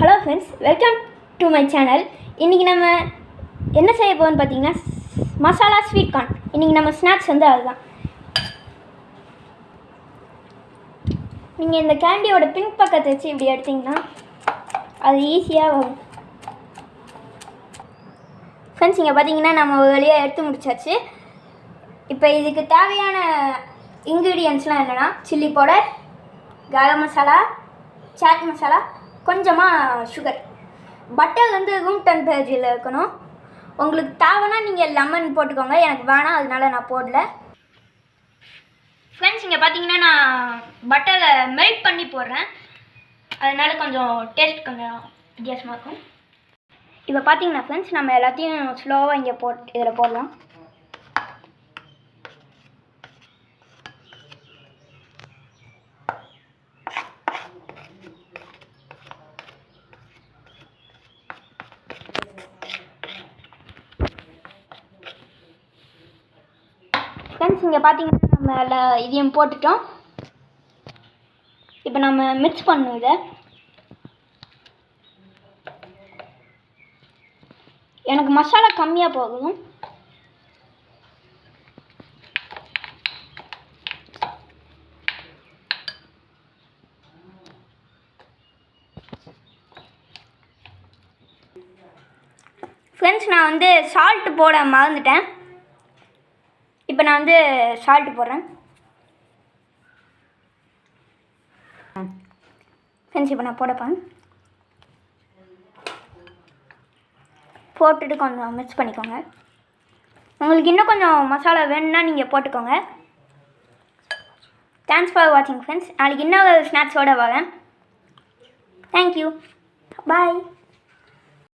Hello friends welcome to my channel இன்றைக்கி நம்ம என்ன செய்ய போகிறோம்னு பார்த்தீங்கன்னா மசாலா ஸ்வீட் கார்ன் இன்றைக்கி நம்ம ஸ்நாக்ஸ் வந்து அதுதான். நீங்கள் இந்த கேண்டியோட பிங்க் பக்கத்தை வச்சு இப்படி எடுத்தீங்கன்னா அது ஈஸியாக வரும். ஃப்ரெண்ட்ஸ் இங்கே பார்த்தீங்கன்னா நம்ம ஒரு வழியாக எடுத்து முடிச்சாச்சு. இப்போ இதுக்கு தேவையான இன்க்ரீடியன்ஸ்லாம் என்னென்னா சில்லி பவுடர் கரம் மசாலா சாட் மசாலா கொஞ்சமாக சுகர் பட்டர் வந்து ரூம் டெம்பரேச்சரில் இருக்கணும். உங்களுக்கு தேவைன்னா நீங்கள் லெமன் போட்டுக்கோங்க. எனக்கு வேணாம் அதனால நான் போடல. ஃப்ரெண்ட்ஸ் இங்கே பார்த்தீங்கன்னா நான் பட்டரை மெல்ட் பண்ணி போடுறேன். அதனால கொஞ்சம் டேஸ்ட் கொஞ்சம் வித்தியாசமாக இருக்கும். இப்போ பார்த்தீங்கன்னா ஃப்ரெண்ட்ஸ் நம்ம எல்லாத்தையும் ஸ்லோவாக இங்கே போட் இதில் போடலாம். ஃப்ரெண்ட்ஸ் இங்கே பார்த்தீங்கன்னா நம்ம இதையும் போட்டுட்டோம். இப்போ நம்ம மிக்ஸ் பண்ணும் இதை. எனக்கு மசாலா கம்மியாக போகணும். ஃப்ரெண்ட்ஸ் நான் வந்து சால்ட்டு போட மறந்துட்டேன். இப்போ நான் வந்து சால்ட்டு போடுறேன். ஃப்ரெண்ட்ஸ் இப்போ நான் போடப்பேன் போட்டுட்டு கொஞ்சம் மிக்ஸ் பண்ணிக்கோங்க. உங்களுக்கு இன்னும் கொஞ்சம் மசாலா வேணும்னா நீங்கள் போட்டுக்கோங்க. தேங்க்ஸ் ஃபார் வாட்சிங் ஃப்ரெண்ட்ஸ் நாளைக்கு இன்னொரு ஸ்நாக்ஸோடு வரேன் தேங்க்யூ பாய்